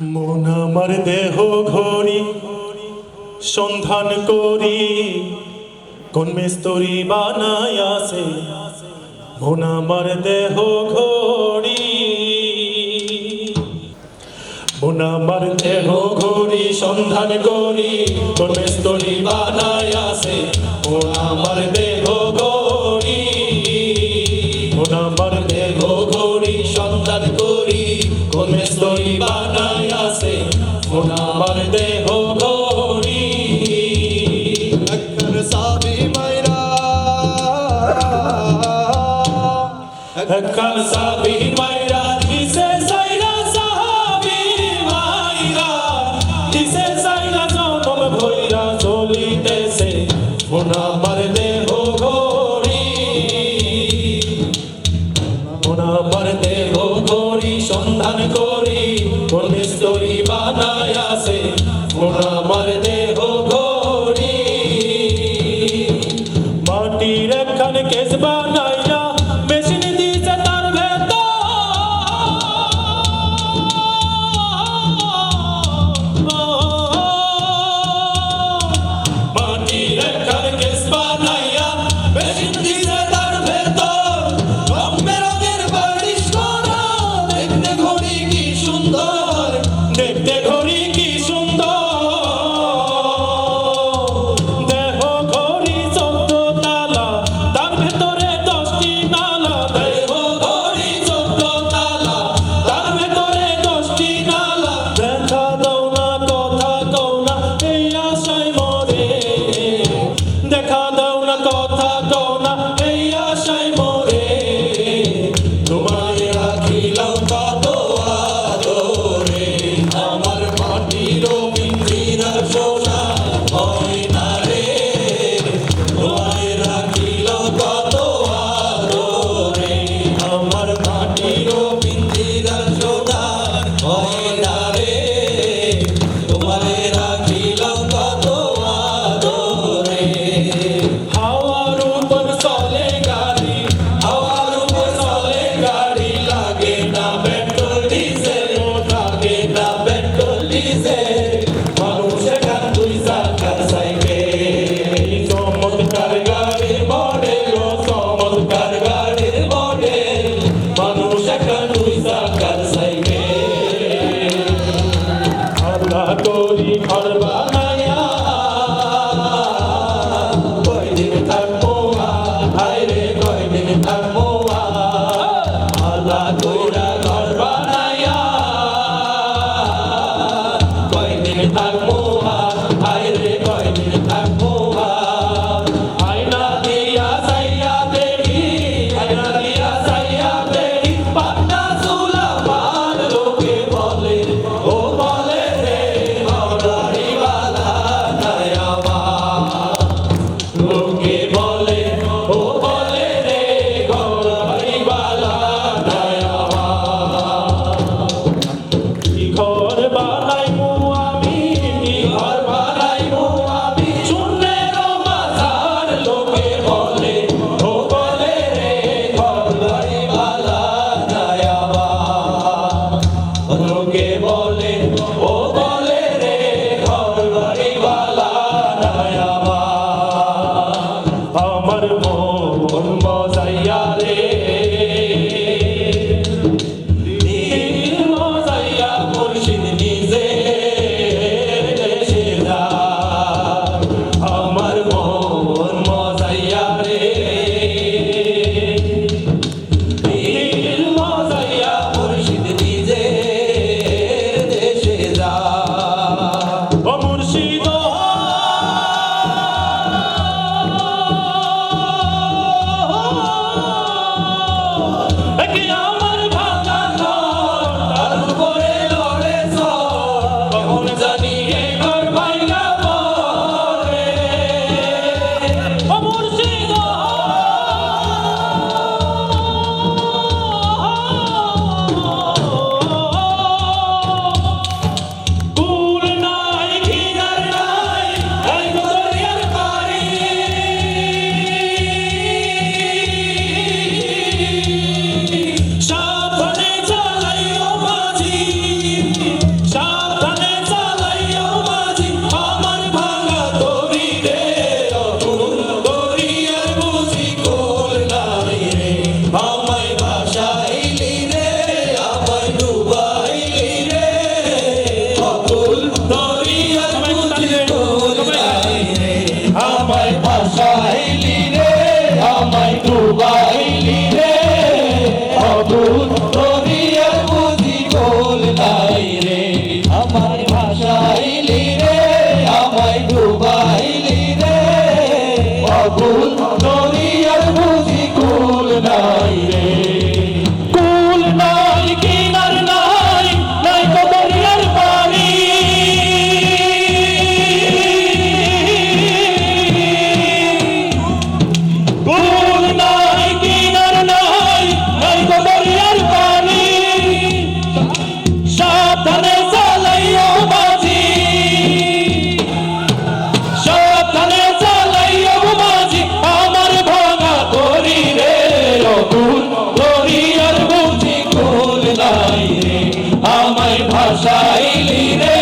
মন আমার দেহ ঘড়ি, সন্ধান করি। কোন মিস্তরি বানাই আসে মন আমার দেহ ঘড়ি। মন আমার দেহ ঘড়ি, সন্ধান করি। কোন মিস্তরি বানাই আসে মন আমার দেহ ঘড়ি। মন আমার দেহ ঘড়ি, সন্ধান করি। কোন মিস্তরি বানাই ਅਮਰ ਦੇ ਹੋ ਗੋੜੀ ਅਕਰ ਸਾਬੀ ਮੈਰਾ ਅਕਰ ਸਾਬੀ ਮੈਰਾ It's about night. ভাসাইলি রে